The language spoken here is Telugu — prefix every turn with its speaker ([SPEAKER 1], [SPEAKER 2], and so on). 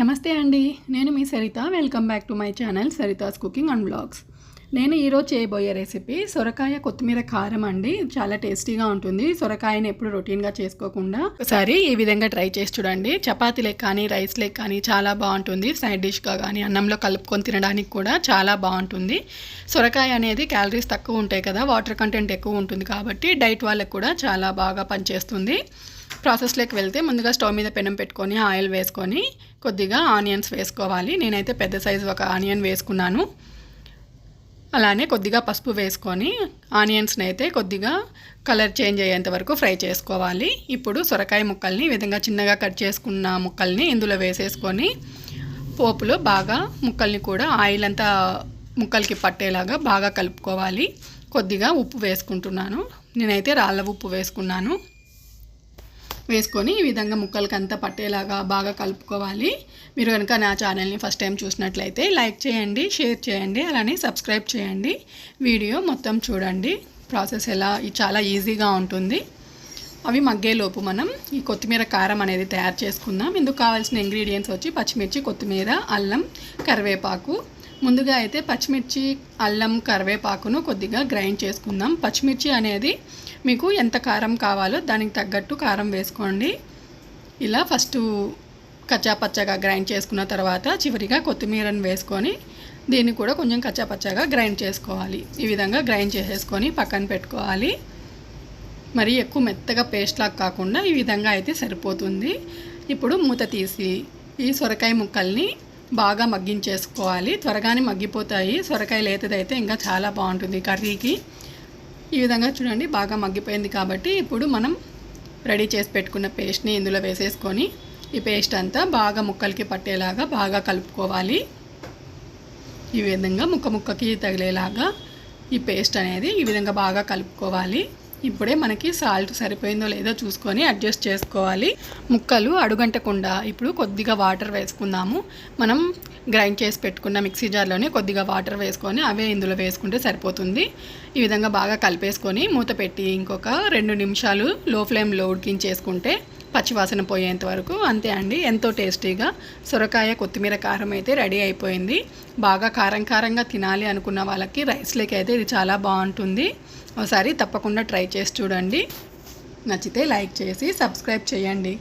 [SPEAKER 1] నమస్తే అండి నేను మీ Saritha. Welcome back to my channel Saritha's cooking and blogs నేను ఈరోజు చేయబోయే రెసిపీ సొరకాయ కొత్తిమీర కారం అండి. చాలా టేస్టీగా ఉంటుంది. సొరకాయని ఎప్పుడు రొటీన్గా చేసుకోకుండా ఒకసారి ఈ విధంగా ట్రై చేసి చూడండి. చపాతీలకు కానీ రైస్లకు కానీ చాలా బాగుంటుంది. సైడ్ డిష్గా కానీ అన్నంలో కలుపుకొని తినడానికి కూడా చాలా బాగుంటుంది. సొరకాయ అనేది క్యాలరీస్ తక్కువ ఉంటాయి కదా వాటర్ కంటెంట్ ఎక్కువ ఉంటుంది కాబట్టి డైట్ వాళ్ళకి కూడా చాలా బాగా పనిచేస్తుంది. ప్రాసెస్లోకి వెళ్తే ముందుగా స్టవ్ మీద పెనం పెట్టుకొని ఆయిల్ వేసుకొని కొద్దిగా ఆనియన్స్ వేసుకోవాలి. నేనైతే పెద్ద సైజు ఒక ఆనియన్ వేసుకున్నాను. అలానే కొద్దిగా పసుపు వేసుకొని ఆనియన్స్ని అయితే కొద్దిగా కలర్ చేంజ్ అయ్యేంత వరకు ఫ్రై చేసుకోవాలి. ఇప్పుడు సొరకాయ ముక్కల్ని ఈ విధంగా చిన్నగా కట్ చేసుకున్న ముక్కల్ని ఇందులో వేసేసుకొని పోపులో బాగా ముక్కల్ని కూడా ఆయిల్ అంతా ముక్కలకి పట్టేలాగా బాగా కలుపుకోవాలి. కొద్దిగా ఉప్పు వేసుకుంటున్నాను. నేనైతే రాళ్ళ ఉప్పు వేసుకున్నాను. వేసుకొని ఈ విధంగా ముక్కలకి అంతా పట్టేలాగా బాగా కలుపుకోవాలి. మీరు కనుక నా ఛానల్ని ఫస్ట్ టైం చూసినట్లయితే లైక్ చేయండి షేర్ చేయండి అలానే సబ్స్క్రైబ్ చేయండి. వీడియో మొత్తం చూడండి. ప్రాసెస్ ఎలా చాలా ఈజీగా ఉంటుంది. అవి మగ్గేలోపు మనం ఈ కొత్తిమీర కారం అనేది తయారు చేసుకుందాం. ఇందుకు కావాల్సిన ఇంగ్రీడియంట్స్ వచ్చి పచ్చిమిర్చి కొత్తిమీర అల్లం కరివేపాకు ముందుగా అయితే పచ్చిమిర్చి అల్లం కరివేపాకును కొద్దిగా గ్రైండ్ చేసుకుందాం. పచ్చిమిర్చి అనేది మీకు ఎంత కారం కావాలో దానికి తగ్గట్టు కారం వేసుకోండి. ఇలా ఫస్ట్ కచ్చాపచ్చగా గ్రైండ్ చేసుకున్న తర్వాత చివరిగా కొత్తిమీరను వేసుకొని దీన్ని కూడా కొంచెం కచ్చాపచ్చగా గ్రైండ్ చేసుకోవాలి. ఈ విధంగా గ్రైండ్ చేసేసుకొని పక్కన పెట్టుకోవాలి. మరి ఎక్కువ మెత్తగా పేస్ట్ లాగా కాకుండా ఈ విధంగా అయితే సరిపోతుంది. ఇప్పుడు మూత తీసి ఈ సొరకాయ ముక్కల్ని బాగా మగ్గించేసుకోవాలి. త్వరగానే మగ్గిపోతాయి. సొరకాయ లేతదైతే ఇంకా చాలా బాగుంటుంది కర్రీకి. ఈ విధంగా చూడండి బాగా మగ్గిపోయింది కాబట్టి ఇప్పుడు మనం రెడీ చేసి పెట్టుకున్న పేస్ట్ని ఇందులో వేసేసుకొని ఈ పేస్ట్ అంతా బాగా ముక్కలకి పట్టేలాగా బాగా కలుపుకోవాలి. ఈ విధంగా ముక్క ముక్కకి తగిలేలాగా ఈ పేస్ట్ అనేది ఈ విధంగా బాగా కలుపుకోవాలి. ఇప్పుడే మనకి సాల్ట్ సరిపోయిందో లేదో చూసుకొని అడ్జస్ట్ చేసుకోవాలి. ముక్కలు అడుగంటకుండా ఇప్పుడు కొద్దిగా వాటర్ వేసుకుందాము. మనం గ్రైండ్ చేసి పెట్టుకున్న మిక్సీ జార్లోనే కొద్దిగా వాటర్ వేసుకొని అవే ఇందులో వేసుకుంటే సరిపోతుంది. ఈ విధంగా బాగా కలిపేసుకొని మూత పెట్టి ఇంకొక రెండు నిమిషాలు లో ఫ్లేమ్లో ఉడికించేసుకుంటే పచ్చివాసన పోయేంత వరకు అంతే అండి. ఎంతో టేస్టీగా సొరకాయ కొత్తిమీర కారం అయితే రెడీ అయిపోయింది. బాగా కారం కారంగా తినాలి అనుకున్న వాళ్ళకి రైస్లోకి అయితే ఇది చాలా బాగుంటుంది. ఒకసారి తప్పకుండా ట్రై చేసి చూడండి. నచ్చితే లైక్ చేసి సబ్స్క్రైబ్ చేయండి.